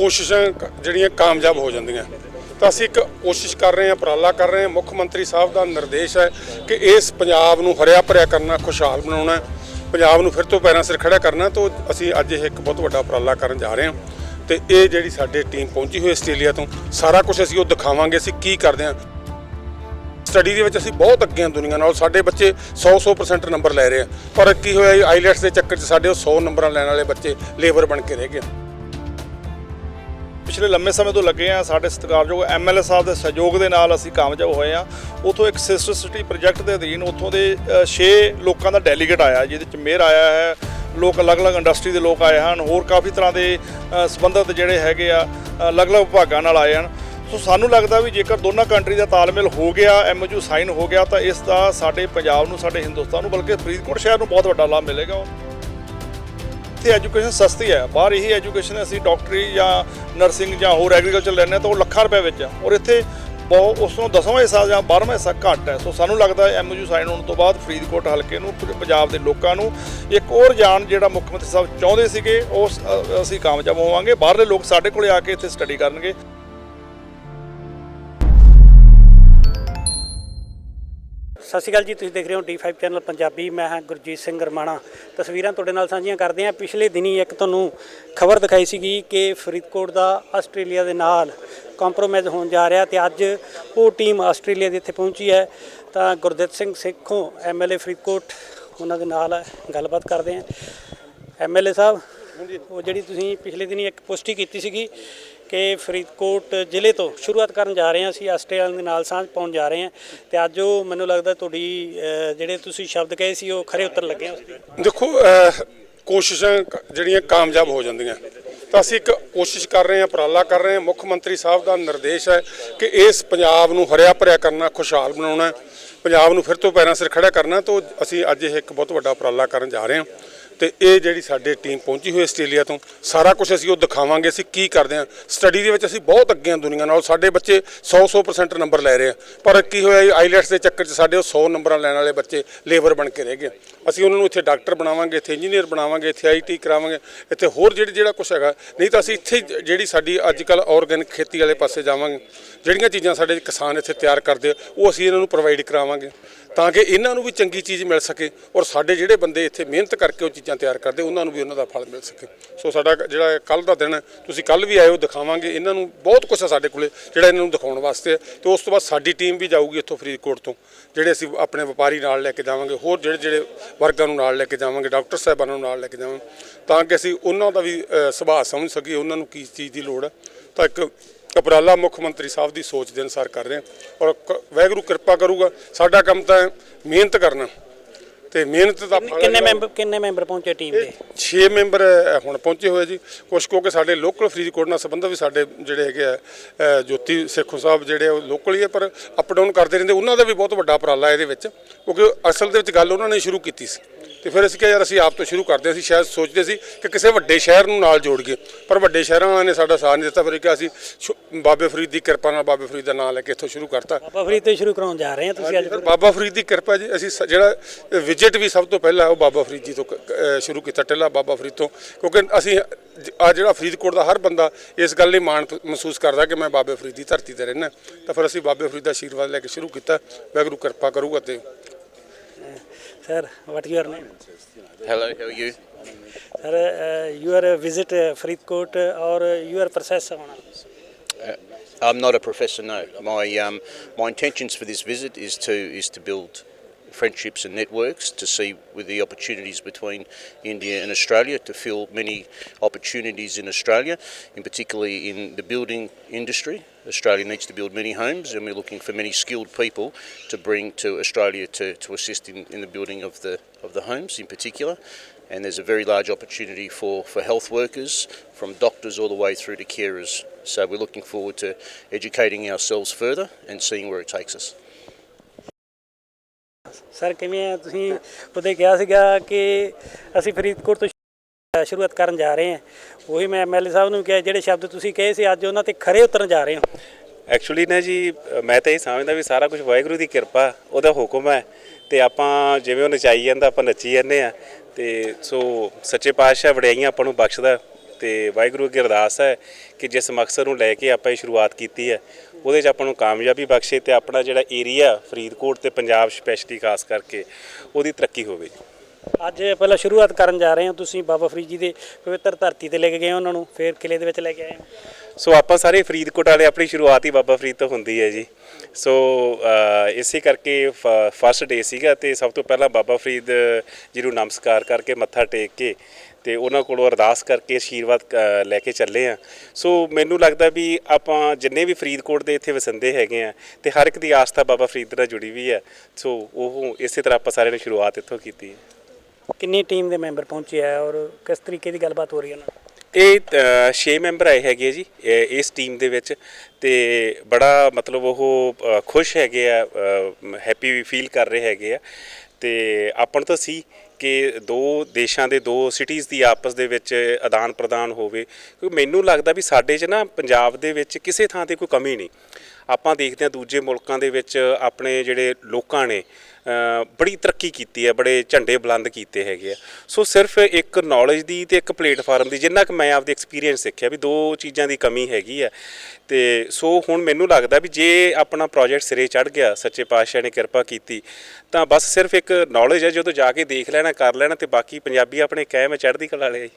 ਕੋਸ਼ਿਸ਼ਾਂ ਕ- ਜਿਹੜੀਆਂ ਕਾਮਯਾਬ ਹੋ ਜਾਂਦੀਆਂ। ਤਾਂ ਅਸੀਂ ਇੱਕ ਕੋਸ਼ਿਸ਼ ਕਰ ਰਹੇ ਹਾਂ, ਉਪਰਾਲਾ ਕਰ ਰਹੇ ਹਾਂ। ਮੁੱਖ ਮੰਤਰੀ ਸਾਹਿਬ ਦਾ ਨਿਰਦੇਸ਼ ਹੈ ਕਿ ਇਸ ਪੰਜਾਬ ਨੂੰ ਹਰਿਆ ਭਰਿਆ ਕਰਨਾ, ਖੁਸ਼ਹਾਲ ਬਣਾਉਣਾ, ਪੰਜਾਬ ਨੂੰ ਫਿਰ ਤੋਂ ਪੈਰਾਂ ਸਿਰ ਖੜਾ ਕਰਨਾ, ਤਾਂ ਅਸੀਂ ਅੱਜ ਇਹ ਇੱਕ ਬਹੁਤ ਵੱਡਾ ਉਪਰਾਲਾ ਕਰਨ ਜਾ ਰਹੇ ਹਾਂ। ਤੇ ਇਹ ਜਿਹੜੀ ਸਾਡੇ ਟੀਮ ਪਹੁੰਚੀ ਹੋਈ ਆਸਟ੍ਰੇਲੀਆ ਤੋਂ, ਸਾਰਾ ਕੁਝ ਅਸੀਂ ਉਹ ਦਿਖਾਵਾਂਗੇ, ਅਸੀਂ ਕੀ ਕਰਦੇ ਹਾਂ। ਸਟੱਡੀ ਦੇ ਵਿੱਚ ਅਸੀਂ ਬਹੁਤ ਅੱਗੇ ਹਾਂ ਦੁਨੀਆ ਨਾਲ, ਸਾਡੇ ਬੱਚੇ 100-100% ਨੰਬਰ ਲੈ ਰਹੇ ਆ। ਪਰ ਕੀ ਹੋਇਆ, ਆਈਲੈਟਸ ਦੇ ਚੱਕਰ 'ਚ ਸਾਡੇ ਉਹ 100 ਨੰਬਰਾਂ ਲੈਣ ਵਾਲੇ ਬੱਚੇ ਲੇਬਰ ਬਣ ਕੇ ਰਹਿ ਗਏ। ਪਿਛਲੇ ਲੰਮੇ ਸਮੇਂ ਤੋਂ ਲੱਗੇ ਆ ਸਾਡੇ ਸਤਿਕਾਰਯੋਗ ਐਮਐਲਏ ਸਾਹਿਬ ਦੇ ਸਹਿਯੋਗ ਦੇ ਨਾਲ ਅਸੀਂ ਕਾਮਯਾਬ ਹੋਏ ਆ ਉਥੋਂ ਇੱਕ ਸਿਸਟਰ ਸਿਟੀ ਪ੍ਰੋਜੈਕਟ ਦੇ ਅਧੀਨ ਉਥੋਂ ਦੇ 6 ਲੋਕਾਂ ਦਾ ਡੈਲੀਗੇਟ ਆਇਆ ਜਿਹਦੇ ਚ ਮੇਅਰ ਆਇਆ ਹੈ ਲੋਕ ਅਲੱਗ-ਅਲੱਗ ਇੰਡਸਟਰੀ ਦੇ ਲੋਕ ਆਏ ਹਨ ਹੋਰ ਕਾਫੀ ਤਰ੍ਹਾਂ ਦੇ ਅ, ਸੰਬੰਧਿਤ ਜਿਹੜੇ ਹੈਗੇ ਆ ਅਲੱਗ-ਅਲੱਗ ਵਿਭਾਗਾਂ ਨਾਲ ਆਏ ਹਨ। ਸੋ ਸਾਨੂੰ ਲੱਗਦਾ ਵੀ ਜੇਕਰ ਦੋਨਾਂ ਕੰਟਰੀ ਦਾ ਤਾਲਮੇਲ ਹੋ ਗਿਆ ਐਮਓਯੂ ਸਾਈਨ ਹੋ ਗਿਆ ਤਾਂ ਇਸ ਦਾ ਸਾਡੇ ਪੰਜਾਬ ਨੂੰ ਸਾਡੇ ਹਿੰਦੁਸਤਾਨ ਨੂੰ ਬਲਕਿ ਫਰੀਦਕੋਟ ਸ਼ਹਿਰ ਨੂੰ ਬਹੁਤ ਵੱਡਾ ਲਾਭ ਮਿਲੇਗਾ। ਇੱਥੇ ਐਜੂਕੇਸ਼ਨ ਸਸਤੀ ਹੈ। ਬਾਹਰ ਇਹੀ ਐਜੂਕੇਸ਼ਨ ਅਸੀਂ ਡਾਕਟਰੀ ਜਾਂ ਨਰਸਿੰਗ ਜਾਂ ਹੋਰ ਐਗਰੀਕਲਚਰ ਲੈਣੇ ਤਾਂ ਉਹ ਲੱਖਾਂ ਰੁਪਏ ਵਿੱਚ ਆ। ਔਰ ਇੱਥੇ ਬਹੁਤ ਉਸ ਤੋਂ ਦਸਵਾਂ ਹਿੱਸਾ ਜਾਂ 12ਵਾਂ ਹਿੱਸਾ ਘੱਟ ਹੈ। ਸੋ ਸਾਨੂੰ ਲੱਗਦਾ ਹੈ ਐਮਓਯੂ ਸਾਈਨ ਹੋਣ ਤੋਂ ਬਾਅਦ ਫਰੀਦਕੋਟ ਹਲਕੇ ਨੂੰ ਪ- ਪੰਜਾਬ ਦੇ ਲੋਕਾਂ ਨੂੰ ਇੱਕ ਹੋਰ ਜਾਣ ਜਿਹੜਾ ਮੁੱਖ ਮੰਤਰੀ ਸਾਹਿਬ ਚਾਹੁੰਦੇ ਸੀਗੇ ਉਸ ਅਸੀਂ ਕਾਮਯਾਬ ਹੋਵਾਂਗੇ। ਬਾਹਰਲੇ ਲੋਕ ਸਾਡੇ ਕੋਲੇ ਆ ਕੇ ਇੱਥੇ ਸਟੱਡੀ ਕਰਨਗੇ। ਸਤਿ ਸ਼੍ਰੀ ਅਕਾਲ ਜੀ ਤੁਸੀਂ ਦੇਖ ਰਹੇ ਹੋ D5 ਚੈਨਲ ਪੰਜਾਬੀ ਮੈਂ ਹਾਂ ਗੁਰਜੀਤ ਸਿੰਘ ਰਮਾਣਾ। ਤਸਵੀਰਾਂ ਤੁਹਾਡੇ ਨਾਲ ਸਾਂਝੀਆਂ ਕਰਦੇ ਹਾਂ। ਪਿਛਲੇ ਦਿਨੀ ਇੱਕ ਤੁਹਾਨੂੰ ਖਬਰ ਦਿਖਾਈ ਸੀਗੀ ਕਿ ਫਰੀਦਕੋਟ ਦਾ ਆਸਟ੍ਰੇਲੀਆ ਦੇ ਨਾਲ ਕੰਪਰੋਮਾਈਜ਼ ਹੋਣ ਜਾ ਰਿਹਾ ਤੇ ਅੱਜ ਉਹ ਟੀਮ ਆਸਟ੍ਰੇਲੀਆ ਦੇ ਇੱਥੇ ਪਹੁੰਚੀ ਹੈ। ਤਾਂ ਗੁਰਦਿੱਤ ਸਿੰਘ ਸੇਖੋਂ ਐਮਐਲਏ ਫਰੀਦਕੋਟ ਉਹਨਾਂ ਦੇ ਨਾਲ ਗੱਲਬਾਤ ਕਰਦੇ ਹਾਂ। ਐਮਐਲਏ ਸਾਹਿਬ ਉਹ ਜਿਹੜੀ ਤੁਸੀਂ ਪਿਛਲੇ ਦਿਨੀ ਇੱਕ ਪੁਸ਼ਟੀ ਕੀਤੀ ਸੀਗੀ ਕਿ ਫਰੀਦਕੋਟ ਜ਼ਿਲ੍ਹੇ ਤੋਂ ਸ਼ੁਰੂਆਤ ਕਰਨ ਜਾ ਰਹੇ ਹਾਂ ਅਸੀਂ, ਆਸਟ੍ਰੇਲੀਆ ਦੇ ਨਾਲ ਸਾਂਝ ਪਾਉਣ ਜਾ ਰਹੇ ਹਾਂ ਤੇ ਅੱਜ ਉਹ ਮੈਨੂੰ ਲੱਗਦਾ ਤੁਹਾਡੀ ਜਿਹੜੇ ਤੁਸੀਂ ਸ਼ਬਦ ਕਹੇ ਸੀ, ਉਹ ਖਰੇ ਉਤਰ ਲੱਗੇ ਆ ਦੇਖੋ ਕੋਸ਼ਿਸ਼ਾਂ ਜਿਹੜੀਆਂ ਕਾਮਯਾਬ ਹੋ ਜਾਂਦੀਆਂ। ਤਾਂ ਅਸੀਂ ਇੱਕ ਕੋਸ਼ਿਸ਼ ਕਰ ਰਹੇ ਹਾਂ, ਉਪਰਾਲਾ ਕਰ ਰਹੇ ਹਾਂ। ਮੁੱਖ ਮੰਤਰੀ ਸਾਹਿਬ ਦਾ ਨਿਰਦੇਸ਼ ਹੈ ਕਿ ਇਸ ਪੰਜਾਬ ਨੂੰ ਹਰਿਆ ਭਰਿਆ ਕਰਨਾ, ਖੁਸ਼ਹਾਲ ਬਣਾਉਣਾ, ਪੰਜਾਬ ਨੂੰ ਫਿਰ ਤੋਂ ਪੈਰਾਂ ਸਿਰ ਖੜਾ ਕਰਨਾ, ਤਾਂ ਅਸੀਂ ਅੱਜ ਇਹ ਇੱਕ ਬਹੁਤ ਵੱਡਾ ਉਪਰਾਲਾ ਕਰਨ ਜਾ ਰਹੇ ਹਾਂ। ਤੇ ਇਹ ਜਿਹੜੀ ਸਾਡੇ ਟੀਮ ਪਹੁੰਚੀ ਹੋਈ ਆਸਟ੍ਰੇਲੀਆ ਤੋਂ, ਸਾਰਾ ਕੁਝ ਅਸੀਂ ਉਹ ਦਿਖਾਵਾਂਗੇ, ਅਸੀਂ ਕੀ ਕਰਦੇ ਹਾਂ। ਸਟੱਡੀ ਦੇ ਵਿੱਚ ਅਸੀਂ ਬਹੁਤ ਅੱਗੇ ਹਾਂ ਦੁਨੀਆ ਨਾਲ, ਸਾਡੇ ਬੱਚੇ 100-100% ਨੰਬਰ ਲੈ ਰਹੇ ਆ। ਪਰ ਕੀ ਹੋਇਆ ਆਈਲੈਟਸ ਦੇ ਚੱਕਰ 'ਚ ਸਾਡੇ ਉਹ 100 ਨੰਬਰਾਂ ਲੈਣ ਵਾਲੇ ਬੱਚੇ ਲੇਬਰ ਬਣ ਕੇ ਰਹਿ ਗਏ। ਅਸੀਂ ਉਹਨਾਂ ਨੂੰ ਇੱਥੇ ਡਾਕਟਰ ਬਣਾਵਾਂਗੇ, ਇੱਥੇ ਇੰਜੀਨੀਅਰ ਬਣਾਵਾਂਗੇ, ਇੱਥੇ ਆਈਟੀ ਕਰਾਵਾਂਗੇ, ਇੱਥੇ ਹੋਰ ਜਿਹੜੇ, ਜਿਹੜਾ ਕੁਝ ਹੈਗਾ, ਨਹੀਂ ਤਾਂ ਅਸੀਂ ਇੱਥੇ ਜਿਹੜੀ ਸਾਡੀ ਅੱਜ ਕੱਲ ਆਰਗੈਨਿਕ ਖੇਤੀ ਵਾਲੇ ਪਾਸੇ ਜਾਵਾਂਗੇ। ਜਿਹੜੀਆਂ ਚੀਜ਼ਾਂ ਸਾਡੇ ਕਿਸਾਨ ਇੱਥੇ ਤਿਆਰ ਕਰਦੇ ਆ, ਉਹ ਅਸੀਂ ਇਹਨਾਂ ਨੂੰ ਪ੍ਰੋਵਾਈਡ ਕਰਾਵਾਂਗੇ। ਤਾਂ ਕਿ ਇਹਨਾਂ ਨੂੰ ਵੀ ਚੰਗੀ ਚੀਜ਼ ਮਿਲ ਸਕੇ ਔਰ ਸਾਡੇ ਜਿਹੜੇ ਬੰਦੇ ਇੱਥੇ ਮਿਹਨਤ ਕਰਕੇ ਉਹ ਚੀਜ਼ਾਂ ਤਿਆਰ ਕਰਦੇ, ਉਹਨਾਂ ਨੂੰ ਵੀ ਉਹਨਾਂ ਦਾ ਫਲ ਮਿਲ ਸਕੇ। ਸੋ ਸਾਡਾ ਜਿਹੜਾ ਕੱਲ ਦਾ ਦਿਨ ਹੈ ਤੁਸੀਂ ਕੱਲ ਵੀ ਆਇਓ, ਦਿਖਾਵਾਂਗੇ। ਇਹਨਾਂ ਨੂੰ ਬਹੁਤ ਕੁਝ ਹੈ ਸਾਡੇ ਕੋਲੇ, ਜਿਹੜਾ ਇਹਨਾਂ ਨੂੰ ਦਿਖਾਉਣ ਵਾਸਤੇ ਹੈ ਤੇ ਉਸ ਤੋਂ ਬਾਅਦ ਸਾਡੀ ਟੀਮ ਵੀ ਜਾਊਗੀ ਇੱਥੋਂ ਫਰੀਦਕੋਟ ਤੋਂ, ਜਿਹੜੇ ਅਸੀਂ ਆਪਣੇ ਵਪਾਰੀ ਨਾਲ ਲੈ ਕੇ ਜਾਵਾਂਗੇ, ਹੋਰ ਜਿਹੜੇ ਜਿਹੜੇ ਵਰਗਾਂ ਨੂੰ ਨਾਲ ਲੈ ਕੇ ਜਾਵਾਂਗੇ, ਡਾਕਟਰ ਸਾਹਿਬਾਨਾਂ ਨੂੰ ਨਾਲ ਲੈ ਕੇ ਜਾਵਾਂਗੇ। ਤਾਂ ਕਿ ਅਸੀਂ ਉਹਨਾਂ ਦਾ ਵੀ ਸੁਭਾਅ ਸਮਝ ਸਕੀਏ, ਉਹਨਾਂ ਨੂੰ ਕੀ ਚੀਜ਼ ਦੀ ਲੋੜ ਹੈ ਤਾਂ ਇੱਕ ਉਪਰਾਲਾ ਮੁੱਖ ਮੰਤਰੀ ਸਾਹਿਬ ਦੀ ਸੋਚ ਦੇ ਅਨੁਸਾਰ ਕਰ ਰਹੇ ਹਾਂ ਔਰ ਕ- ਵਾਹਿਗੁਰੂ ਕਿਰਪਾ ਕਰੂਗਾ, ਸਾਡਾ ਕੰਮ ਤਾਂ ਮਿਹਨਤ ਕਰਨਾ। ਤੇ ਮਿਹਨਤ ਦਾ ਫਲ ਕਿੰਨੇ ਮੈਂਬਰ ਕਿੰਨੇ ਮੈਂਬਰ ਪਹੁੰਚੇ ਟੀਮ ਦੇ? 6 ਮੈਂਬਰ ਹੁਣ ਪਹੁੰਚੇ ਹੋਏ ਜੀ। ਕੁਝ ਕਿਉਂਕਿ ਸਾਡੇ ਲੋਕਲ ਫਰੀਦਕੋਟ ਨਾਲ ਸੰਬੰਧ ਵੀ ਸਾਡੇ ਜਿਹੜੇ ਹੈਗੇ ਆ ਜੋਤੀ ਸੇਖੋਂ ਸਾਹਿਬ ਜਿਹੜੇ ਉਹ ਲੋਕਲ ਹੀ ਆ ਪਰ ਅਪ ਡਾਊਨ ਕਰਦੇ ਰਹਿੰਦੇ। ਉਹਨਾਂ ਦਾ ਵੀ ਬਹੁਤ ਵੱਡਾ ਉਪਰਾਲਾ ਇਹਦੇ ਵਿੱਚ ਕਿਉਂਕਿ ਅਸਲ ਦੇ ਵਿੱਚ ਗੱਲ ਉਹਨਾਂ ਨੇ ਸ਼ੁਰੂ ਕੀਤੀ ਸੀ। ਤੇ ਫਿਰ ਅਸੀਂ ਕਿਹਾ ਯਾਰ ਅਸੀਂ ਆਪ ਤੋਂ ਸ਼ੁਰੂ ਕਰਦੇ। ਅਸੀਂ ਸ਼ਾਇਦ ਸੋਚਦੇ ਸੀ ਕਿ ਕਿਸੇ ਵੱਡੇ ਸ਼ਹਿਰ ਨੂੰ ਨਾਲ ਜੋੜ ਗਏ। ਪਰ ਵੱਡੇ ਸ਼ਹਿਰਾਂ ਨੇ ਸਾਡਾ ਸਾਥ ਨਹੀਂ ਦਿੱਤਾ। ਫਿਰ ਕਿ ਅਸੀਂ ਛੋ- ਬਾਬੇ ਫਰੀਦ ਦੀ ਕਿਰਪਾ ਨਾਲ ਬਾਬੇ ਫਰੀਦ ਦਾ ਨਾਮ ਲੈ ਕੇ ਇੱਥੋਂ ਸ਼ੁਰੂ ਕਰਤਾ। ਬਾਬਾ ਫਰੀਦ ਤੋਂ ਹੀ ਸ਼ੁਰੂ ਕਰਾਉਣ ਜਾ ਰਹੇ ਹਾਂ ਤੁਸੀਂ ਅੱਜ ਫਿਰ ਬਾਬਾ ਫਰੀਦ ਦੀ ਕਿਰਪਾ ਜੀ ਅਸੀਂ ਸ- ਜਿਹੜਾ ਵਿਜ਼ਿਟ ਵੀ ਸਭ ਤੋਂ ਪਹਿਲਾਂ ਉਹ ਬਾਬਾ ਫਰੀਦ ਜੀ ਤੋਂ ਕ- ਅਹ ਸ਼ੁਰੂ ਕੀਤਾ ਟਿੱਲਾ ਬਾਬਾ ਫਰੀਦ ਤੋਂ। ਕਿਉਂਕਿ ਅਸੀਂ ਆ ਜਿਹੜਾ ਫਰੀਦਕੋਟ ਦਾ ਹਰ ਬੰਦਾ ਇਸ ਗੱਲ ਲਈ ਮਾਣ ਪ- ਮਹਿਸੂਸ ਕਰਦਾ ਕਿ ਮੈਂ ਬਾਬੇ ਫਰੀਦ ਦੀ ਧਰਤੀ ਤੇ ਰਹਿਣਾ ਤਾਂ ਫਿਰ ਅਸੀਂ ਬਾਬੇ ਫਰੀਦ ਦਾ ਆਸ਼ੀਰਵਾਦ ਲੈ ਕੇ ਸ਼ੁਰੂ ਕੀਤਾ। ਵਾਹਿਗੁਰੂ ਕਿਰਪਾ ਕਰੂਗਾ ਤੇ Sir, what your name? Hello, how are you? Sir, uh, you are a visit uh, Faridkot uh, or uh, you are professor? Uh, I'm not a professor, no. My, um, my intentions for this visit is to, is to build friendships and networks to see with the opportunities between India and Australia to fill many opportunities in Australia, in particularly in the building industry. Australia needs to build many homes, and we're looking for many skilled people to bring to Australia to, to assist in, in the building of the of the homes in particular. And there's a very large opportunity for, for health workers, from doctors all the way through to carers. So we're looking forward to educating ourselves further and seeing where it takes us. Sir, ਕਿਵੇਂ ਆ? ਤੁਸੀਂ ਉਹਦੇ ਕਿਹਾ ਸੀਗਾ ਕਿ ਅਸੀਂ ਫਰੀਦਕੋਟ ਤੋਂ ਸ਼ੁਰੂਆਤ ਕਰਨ ਜਾ ਰਹੇ ਹਾਂ। ਉਹੀ ਮੈਂ ਐਮਐਲਏ ਸਾਹਿਬ ਨੂੰ ਕਿਹਾ, ਜਿਹੜੇ ਸ਼ਬਦ ਤੁਸੀਂ ਕਹੇ ਸੀ, ਅੱਜ ਉਹਨਾਂ ਤੇ ਖਰੇ ਉਤਰਨ ਜਾ ਰਹੇ ਹੋ। ਐਕਚੁਅਲੀ ਨਾ ਜੀ, ਮੈਂ ਤਾਂ ਇਹ ਸਮਝਦਾ ਵੀ ਸਾਰਾ ਕੁਝ ਵਾਹਿਗੁਰੂ ਦੀ ਕਿਰਪਾ, ਉਹਦਾ ਹੁਕਮ ਹੈ। ਤੇ ਆਪਾਂ ਜਿਵੇਂ ਉਹ ਨਚਾਈ ਜਾਂਦਾ, ਆਪਾਂ ਨੱਚੀ ਜਾਂਦੇ ਆ ਤੇ ਸੋ ਸੱਚੇ ਪਾਤਸ਼ਾਹ ਵਡਿਆਈਆਂ ਆਪਾਂ ਨੂੰ ਬਖਸ਼ਦਾ। ਤੇ ਵਾਹਿਗੁਰੂ ਅੱਗੇ ਅਰਦਾਸ ਹੈ ਕਿ ਜਿਸ ਮਕਸਦ ਨੂੰ ਲੈ ਕੇ ਆਪਾਂ ਇਹ ਸ਼ੁਰੂਆਤ ਕੀਤੀ ਹੈ ਉਹਦੇ 'ਚ ਆਪਾਂ ਨੂੰ ਕਾਮਯਾਬੀ ਬਖਸ਼ੇ ਤੇ ਆਪਣਾ ਜਿਹੜਾ ਏਰੀਆ ਫਰੀਦਕੋਟ ਤੇ ਪੰਜਾਬ ਸਪੈਸ਼ਲੀ ਖਾਸ ਕਰਕੇ ਉਹਦੀ ਤਰੱਕੀ ਹੋਵੇ ਅੱਜ ਪਹਿਲਾਂ ਸ਼ੁਰੂਆਤ ਕਰਨ ਜਾ ਰਹੇ ਹਾਂ ਤੁਸੀਂ ਬਾਬਾ ਫਰੀਦ ਜੀ ਦੇ ਪਵਿੱਤਰ ਧਰਤੀ ਤੇ ਲੈ ਕੇ ਗਏ ਉਹਨਾਂ ਨੂੰ, ਫਿਰ ਕਿਲੇ ਦੇ ਵਿੱਚ ਲੈ ਕੇ ਆਏ ਹੋ। ਸੋ ਆਪਾਂ ਸਾਰੇ ਫਰੀਦਕੋਟ ਵਾਲੇ ਆਪਣੀ ਸ਼ੁਰੂਆਤ ਹੀ ਬਾਬਾ ਫਰੀਦ ਤੋਂ ਹੁੰਦੀ ਹੈ ਜੀ। ਸੋ ਇਸੇ ਕਰਕੇ ਫਸਟ ਡੇ ਸੀਗਾ ਤੇ ਸਭ ਤੋਂ ਪਹਿਲਾਂ ਬਾਬਾ ਫਰੀਦ ਜੀ ਨੂੰ ਨਮਸਕਾਰ ਕਰਕੇ ਮੱਥਾ ਟੇਕ ਕੇ ਤੇ ਉਹਨਾਂ ਕੋਲੋਂ ਅਰਦਾਸ ਕਰਕੇ ਆਸ਼ੀਰਵਾਦ ਲੈ ਕੇ ਚੱਲੇ ਆ ਸੋ, ਮੈਨੂੰ ਲੱਗਦਾ ਵੀ ਆਪਾਂ ਜਿੰਨੇ ਵੀ ਫਰੀਦਕੋਟ ਦੇ ਇੱਥੇ ਵਸੰਦੇ ਹੈਗੇ ਆ ਤੇ ਹਰ ਇੱਕ ਦੀ ਆਸਥਾ ਬਾਬਾ ਫਰੀਦ ਨਾਲ ਜੁੜੀ ਵੀ ਹੈ। ਸੋ, ਉਹ ਇਸੇ ਤਰ੍ਹਾਂ ਆਪਾਂ ਸਾਰਿਆਂ ਨੇ ਸ਼ੁਰੂਆਤ ਇੱਥੋਂ ਕੀਤੀ ਹੈ। ਕਿੰਨੀ ਟੀਮ ਦੇ ਮੈਂਬਰ ਪਹੁੰਚੇ ਆ ਔਰ ਕਿਸ ਤਰੀਕੇ ਦੀ ਗੱਲਬਾਤ ਹੋ ਰਹੀ ਹੈ ਨਾ ਨਾਲ? ਇਹ 6 ਮੈਂਬਰ ਆਏ ਹੈਗੇ ਆ ਜੀ ਇਹ- ਇਸ ਟੀਮ ਦੇ ਵਿੱਚ ਤੇ ਬੜਾ ਮਤਲਬ ਉਹ ਅ, ਖੁਸ਼ ਹੈਗੇ ਆ ਹੈਪੀ ਵੀ ਫੀਲ ਕਰ ਰਹੇ ਹੈਗੇ ਆ ਤੇ ਆਪਣ ਤਾਂ ਸੀ ਕਿ ਦੋ ਦੇਸ਼ਾਂ ਦੇ ਦੋ ਸਿਟੀਜ਼ ਦੀ ਆਪਸ ਦੇ ਵਿੱਚ ਆਦਾਨ ਪ੍ਰਦਾਨ ਹੋਵੇ ਕਿਉਂਕਿ ਮੈਨੂੰ ਲੱਗਦਾ ਵੀ ਸਾਡੇ 'ਚ ਨਾ ਪੰਜਾਬ ਦੇ ਵਿੱਚ ਕਿਸੇ ਥਾਂ ਤੇ ਕੋਈ ਕਮੀ ਨਹੀਂ ਆਪਾਂ ਦੇਖਦੇ ਹਾਂ ਦੂਜੇ ਮੁਲਕਾਂ ਦੇ ਵਿੱਚ ਆਪਣੇ ਜਿਹੜੇ ਲੋਕਾਂ ਨੇ ਬੜੀ ਤਰੱਕੀ ਕੀਤੀ ਹੈ, ਬੜੇ ਝੰਡੇ ਬੁਲੰਦ ਕੀਤੇ ਹੈਗੇ ਆ। ਸੋ ਸਿਰਫ ਇੱਕ ਨੌਲੇਜ ਦੀ ਤੇ ਇੱਕ ਪਲੇਟਫਾਰਮ ਦੀ, ਜਿੰਨਾ ਕਿ ਮੈਂ ਆਪਦੇ ਐਕਸਪੀਰੀਅੰਸ ਸਿੱਖਿਆ ਵੀ ਦੋ ਚੀਜ਼ਾਂ ਦੀ ਕਮੀ ਹੈਗੀ ਹੈ ਤੇ ਸੋ ਹੁਣ ਮੈਨੂੰ ਲੱਗਦਾ ਵੀ ਜੇ ਆਪਣਾ ਪ੍ਰੋਜੈਕਟ ਸਿਰੇ ਚੜ ਗਿਆ, ਸੱਚੇ ਪਾਤਸ਼ਾਹ ਨੇ ਕਿਰਪਾ ਕੀਤੀ, ਤਾਂ ਬਸ ਸਿਰਫ ਇੱਕ ਨੌਲੇਜ ਹੈ, ਜਦੋਂ ਜਾ ਕੇ ਦੇਖ ਲੈਣਾ, ਕਰ ਲੈਣਾ ਤੇ ਬਾਕੀ ਪੰਜਾਬੀ ਆਪਣੇ ਕਾਇਮ ਹੈ, ਚੜ੍ਹਦੀ ਕਲਾ ਵਾਲੇ ਆ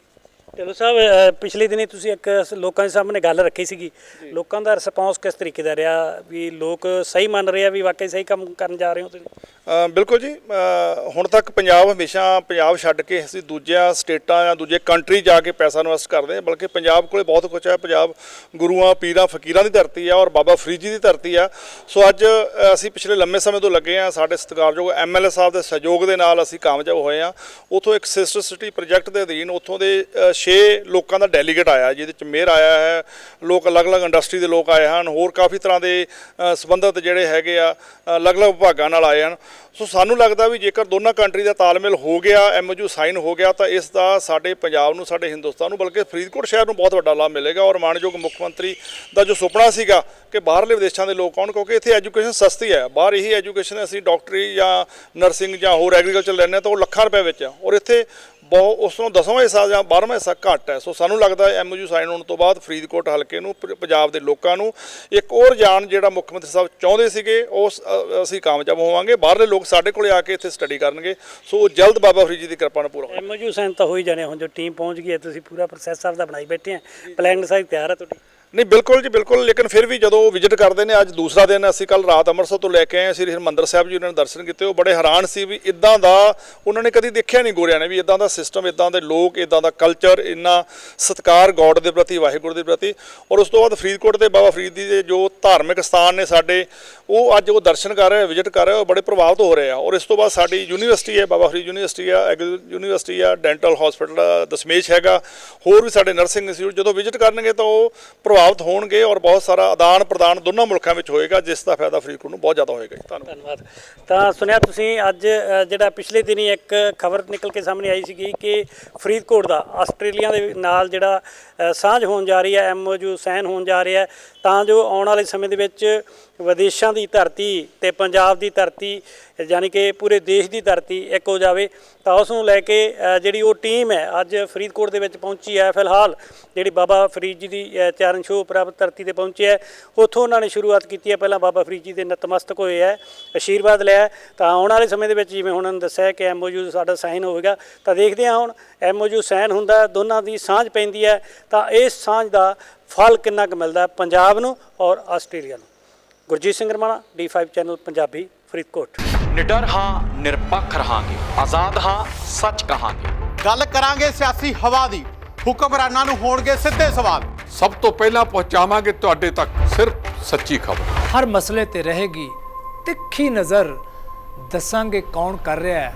ਢਿੱਲੋਂ ਸਾਹਿਬ ਅ, ਪਿਛਲੇ ਦਿਨੀ ਤੁਸੀਂ ਇੱਕ ਸ- ਲੋਕਾਂ ਦੇ ਸਾਹਮਣੇ ਗੱਲ ਰੱਖੀ ਸੀਗੀ। ਲੋਕਾਂ ਦਾ ਰਿਸਪੌਂਸ ਕਿਸ ਤਰੀਕੇ ਦਾ ਰਿਹਾ? ਵੀ ਲੋਕ ਸਹੀ ਮੰਨ ਰਹੇ ਆ ਵੀ ਵਾਕਈ ਸਹੀ ਕੰਮ ਕਰਨ ਜਾ ਰਹੇ ਹੋ ਤੁਸੀਂ? ਅ, ਬਿਲਕੁਲ ਜੀ। ਅ, ਹੁਣ ਤੱਕ ਪੰਜਾਬ ਹਮੇਸ਼ਾ ਪੰਜਾਬ ਛੱਡ ਕੇ ਅਸੀਂ ਦੂਜਿਆਂ ਸਟੇਟਾਂ ਜਾਂ ਦੂਜੇ ਕੰਟਰੀ ਜਾ ਕੇ ਪੈਸਾ ਇਨਵੈਸਟ ਕਰਦੇ ਹਾਂ ਬਲਕਿ ਪੰਜਾਬ ਕੋਲੇ ਬਹੁਤ ਕੁਝ ਹੈ। ਪੰਜਾਬ ਗੁਰੂਆਂ ਪੀਰਾਂ ਫਕੀਰਾਂ ਦੀ ਧਰਤੀ ਆ ਔਰ ਬਾਬਾ ਫਰੀਦ ਜੀ ਦੀ ਧਰਤੀ ਆ। ਸੋ ਅੱਜ ਅ, ਅਸੀਂ ਪਿਛਲੇ ਲੰਮੇ ਸਮੇਂ ਤੋਂ ਲੱਗੇ ਆ। ਸਾਡੇ ਸਤਿਕਾਰਯੋਗ ਐਮਐਲਏ ਸਾਹਿਬ ਦੇ ਸਹਿਯੋਗ ਦੇ ਨਾਲ ਅਸੀਂ ਕਾਮਯਾਬ ਹੋਏ ਆ। ਉਥੋਂ ਇੱਕ ਸਿਸਟਰ ਸਿਟੀ ਪ੍ਰੋਜੈਕਟ ਦੇ ਅਧੀਨ ਉਥੋਂ ਦੇ 6 ਲੋਕਾਂ ਦਾ ਡੈਲੀਗੇਟ ਆਇਆ ਜਿਹਦੇ ਚ ਮੇਅਰ ਆਇਆ ਹੈ ਲੋਕ ਅਲੱਗ-ਅਲੱਗ ਇੰਡਸਟਰੀ ਦੇ ਲੋਕ ਆਏ ਹਨ ਹੋਰ ਕਾਫੀ ਤਰ੍ਹਾਂ ਦੇ ਅ, ਸੰਬੰਧਿਤ ਜਿਹੜੇ ਹੈਗੇ ਆ ਅਲੱਗ-ਅਲੱਗ ਵਿਭਾਗਾਂ ਨਾਲ ਆਏ ਹਨ। ਸੋ ਸਾਨੂੰ ਲੱਗਦਾ ਵੀ ਜੇਕਰ ਦੋਨਾਂ ਕੰਟਰੀ ਦਾ ਤਾਲਮੇਲ ਹੋ ਗਿਆ ਐਮਓਯੂ ਸਾਈਨ ਹੋ ਗਿਆ ਤਾਂ ਇਸ ਦਾ ਸਾਡੇ ਪੰਜਾਬ ਨੂੰ ਸਾਡੇ ਹਿੰਦੁਸਤਾਨ ਨੂੰ ਬਲਕਿ ਫਰੀਦਕੋਟ ਸ਼ਹਿਰ ਨੂੰ ਬਹੁਤ ਵੱਡਾ ਲਾਭ ਮਿਲੇਗਾ। ਔਰ ਮਾਨਯੋਗ ਮੁੱਖ ਮੰਤਰੀ ਦਾ ਜੋ ਸੁਪਨਾ ਸੀਗਾ ਕਿ ਬਾਹਰਲੇ ਵਿਦੇਸ਼ਾਂ ਦੇ ਲੋਕ ਆਉਣ ਕਿਉਂਕਿ ਇੱਥੇ ਐਜੂਕੇਸ਼ਨ ਸਸਤੀ ਹੈ। ਬਾਹਰ ਇਹੀ ਐਜੂਕੇਸ਼ਨ ਅਸੀਂ ਡਾਕਟਰੀ ਜਾਂ ਨਰਸਿੰਗ ਜਾਂ ਹੋਰ ਐਗਰੀਕਲਚਰ ਲੈਂਦੇ ਹਾਂ ਤਾਂ ਉਹ ਲੱਖਾਂ ਰੁਪਏ ਵਿੱਚ ਆ ਔਰ ਇੱਥੇ ਬਹੁਤ ਉਸ ਤੋਂ ਦਸਵਾਂ ਹਿੱਸਾ ਜਾਂ 12ਵਾਂ ਹਿੱਸਾ ਘੱਟ ਹੈ। ਸੋ ਸਾਨੂੰ ਲੱਗਦਾ ਹੈ ਐਮਓਯੂ ਸਾਈਨ ਹੋਣ ਤੋਂ ਬਾਅਦ ਫਰੀਦਕੋਟ ਹਲਕੇ ਨੂੰ, ਪ- ਪੰਜਾਬ ਦੇ ਲੋਕਾਂ ਨੂੰ ਇੱਕ ਹੋਰ ਜਾਣ ਜਿਹੜਾ ਮੁੱਖ ਮੰਤਰੀ ਸਾਹਿਬ ਚਾਹੁੰਦੇ ਸੀਗੇ, ਉਸ ਅਸੀਂ ਕਾਮਯਾਬ ਹੋਵਾਂਗੇ। ਬਾਹਰਲੇ ਲੋਕ ਸਾਡੇ ਕੋਲੇ ਆ ਕੇ ਇੱਥੇ ਸਟੱਡੀ ਕਰਨਗੇ। ਸੋ ਉਹ ਜਲਦ ਬਾਬਾ ਫਰੀਦ ਜੀ ਦੀ ਕਿਰਪਾ ਨਾਲ ਪੂਰਾ ਹੋਏਗਾ ਐਮਓਯੂ ਸਾਈਨ ਤਾਂ ਹੋ ਹੀ ਜਾਣੇ ਹੁਣ ਜੋ ਟੀਮ ਪਹੁੰਚ ਗਈ ਹੈ, ਤੁਸੀਂ ਪੂਰਾ ਪ੍ਰੋਸੈਸ ਸਾਹਿਬ ਦਾ ਬਣਾਈ ਬੈਠੇ ਆ। ਪਲੈਨਿੰਗ ਸਾਰੀ ਤਿਆਰ ਹੈ ਤੁਹਾਡੀ। ਨਹੀਂ, ਬਿਲਕੁਲ ਜੀ, ਬਿਲਕੁਲ। ਲੇਕਿਨ ਫਿਰ ਵੀ ਜਦੋਂ ਵਿਜ਼ਿਟ ਕਰਦੇ ਨੇ, ਅੱਜ ਦੂਸਰਾ ਦਿਨ ਅਸੀਂ ਕੱਲ ਰਾਤ ਅੰਮ੍ਰਿਤਸਰ ਤੋਂ ਲੈ ਕੇ ਆਏ ਸ੍ਰੀ ਹਰਿਮੰਦਰ ਸਾਹਿਬ ਜੀ ਉਹਨਾਂ ਨੇ ਦਰਸ਼ਨ ਕੀਤੇ। ਉਹ ਬੜੇ ਹੈਰਾਨ ਸੀ ਵੀ ਇਦਾਂ ਦਾ ਉਹਨਾਂ ਨੇ ਕਦੀ ਦੇਖਿਆ ਨਹੀਂ ਗੋਰਿਆਂ ਨੇ ਵੀ ਇਦਾਂ ਦਾ ਸਿਸਟਮ ਇਦਾਂ ਦੇ ਲੋਕ, ਇਦਾਂ ਦਾ ਕਲਚਰ ਇੰਨਾ ਸਤਿਕਾਰ ਗੋਡ ਦੇ ਪ੍ਰਤੀ, ਵਾਹਿਗੁਰੂ ਦੇ ਪ੍ਰਤੀ। ਔਰ ਉਸ ਤੋਂ ਬਾਅਦ ਫਰੀਦਕੋਟ ਦੇ ਬਾਬਾ ਫਰੀਦ ਜੀ ਦੇ ਜੋ ਧਾਰਮਿਕ ਸਥਾਨ ਨੇ ਸਾਡੇ, ਉਹ ਅੱਜ ਉਹ ਦਰਸ਼ਨ ਕਰ ਰਹੇ ਵਿਜ਼ਿਟ ਕਰ ਰਹੇ, ਉਹ ਬੜੇ ਪ੍ਰਭਾਵਿਤ ਹੋ ਰਹੇ ਆ। ਔਰ ਇਸ ਤੋਂ ਬਾਅਦ ਸਾਡੀ ਯੂਨੀਵਰਸਿਟੀ ਹੈ, ਬਾਬਾ ਫਰੀਦ ਯੂਨੀਵਰਸਿਟੀ ਆ ਐਗਰੀ ਯੂਨੀਵਰਸਿਟੀ ਆ, ਡੈਂਟਲ ਹਸਪੀਟਲ ਦਸਮੇਸ਼ ਹੈਗਾ। ਹੋਰ ਵੀ ਸਾਡੇ ਨਰਸਿੰਗ ਇੰਸਟੀਚਿਊਟ ਜਦੋਂ ਵਿਜ਼ਿਟ ਕਰਨਗੇ ਤਾਂ ਉਹ ਪ੍ਰਭਾਵਿਤ ਹੋਣਗੇ ਔਰ ਬਹੁਤ ਸਾਰਾ ਆਦਾਨ ਪ੍ਰਦਾਨ ਦੋਨਾਂ ਮੁਲਕਾਂ ਵਿੱਚ ਹੋਏਗਾ, ਜਿਸ ਦਾ ਫਾਇਦਾ ਫਰੀਦਕੋਟ ਨੂੰ ਬਹੁਤ ਜ਼ਿਆਦਾ ਹੋਏਗਾ ਧੰਨਵਾਦ। ਧੰਨਵਾਦ। ਤਾਂ ਸੁਣਿਆ ਤੁਸੀਂ ਅੱਜ ਜਿਹੜਾ ਪਿਛਲੇ ਦਿਨੀ ਇੱਕ ਖਬਰ ਨਿਕਲ ਕੇ ਸਾਹਮਣੇ ਆਈ ਸੀਗੀ ਕਿ ਫਰੀਦਕੋਟ ਦਾ ਆਸਟ੍ਰੇਲੀਆ ਦੇ ਨਾਲ ਜਿਹੜਾ ਸਾਂਝ ਹੋਣ ਜਾ ਰਹੀ ਹੈ ਐਮਓਯੂ ਸਾਈਨ ਹੋਣ ਜਾ ਰਿਹਾ ਤਾਂ ਜੋ ਆਉਣ ਵਾਲੇ ਸਮੇਂ ਦੇ ਵਿੱਚ ਵਿਦੇਸ਼ਾਂ ਦੀ ਧਰਤੀ ਤੇ ਪੰਜਾਬ ਦੀ ਧਰਤੀ, ਯਾਨੀ ਕਿ ਪੂਰੇ ਦੇਸ਼ ਦੀ ਧਰਤੀ ਇੱਕ ਹੋ ਜਾਵੇ, ਤਾਂ ਉਸ ਨੂੰ ਲੈ ਕੇ ਜਿਹੜੀ ਉਹ ਟੀਮ ਹੈ, ਅੱਜ ਫਰੀਦਕੋਟ ਦੇ ਵਿੱਚ ਪਹੁੰਚੀ ਹੈ ਫਿਲਹਾਲ, ਜਿਹੜੀ ਬਾਬਾ ਫਰੀਦ ਜੀ ਦੀ ਚਰਨ ਛੋਹ ਪ੍ਰਾਪਤ ਧਰਤੀ ਤੇ ਪਹੁੰਚੀ ਹੈ, ਉੱਥੋਂ ਉਹਨਾਂ ਨੇ ਸ਼ੁਰੂਆਤ ਕੀਤੀ ਹੈ, ਪਹਿਲਾਂ ਬਾਬਾ ਫਰੀਦ ਜੀ ਦੇ ਨਤਮਸਤਕ ਹੋਏ ਹੈ ਆਸ਼ੀਰਵਾਦ ਲਿਆ ਤਾਂ ਆਉਣ ਵਾਲੇ ਸਮੇਂ ਦੇ ਵਿੱਚ ਜਿਵੇਂ ਹੁਣ ਉਹਨਾਂ ਨੇ ਦੱਸਿਆ ਕਿ ਐਮਓਯੂ ਸਾਡਾ ਸਾਈਨ ਹੋਵੇਗਾ, ਤਾਂ ਦੇਖਦੇ ਹਾਂ ਹੁਣ ਐਮਓਯੂ ਸਾਈਨ ਹੁੰਦਾ, ਦੋਨਾਂ ਦੀ ਸਾਂਝ ਪੈਂਦੀ ਹੈ, ਤਾਂ ਇਸ ਸਾਂਝ ਦਾ ਫਲ ਕਿੰਨਾ ਕੁ ਮਿਲਦਾ ਹੈ ਪੰਜਾਬ ਨੂੰ ਔਰ ਆਸਟ੍ਰੇਲੀਆ ਨੂੰ। Gurjeet Singh Ramana D5 channel Punjabi Faridkot. ਨਿਡਰ ਹਾਂ ਨਿਰਪੱਖ ਰਹਾਂਗੇ। ਆਜ਼ਾਦ ਹਾਂ ਸੱਚ ਕਹਾਂਗੇ। ਗੱਲ ਕਰਾਂਗੇ ਸਿਆਸੀ ਹਵਾ ਦੀ। ਹੁਕਮਰਾਨਾਂ ਨੂੰ ਹੋਣਗੇ ਸਿੱਧੇ ਸਵਾਲ। ਸਭ ਤੋਂ ਪਹਿਲਾਂ ਪਹੁੰਚਾਵਾਂਗੇ ਤੁਹਾਡੇ ਤੱਕ ਸਿਰਫ ਸੱਚੀ ਖਬਰ। ਹਰ ਮਸਲੇ ਤੇ ਰਹੇਗੀ ਤਿੱਖੀ ਨਜ਼ਰ। ਦੱਸਾਂਗੇ ਕੌਣ ਕਰ ਰਿਹਾ ਹੈ।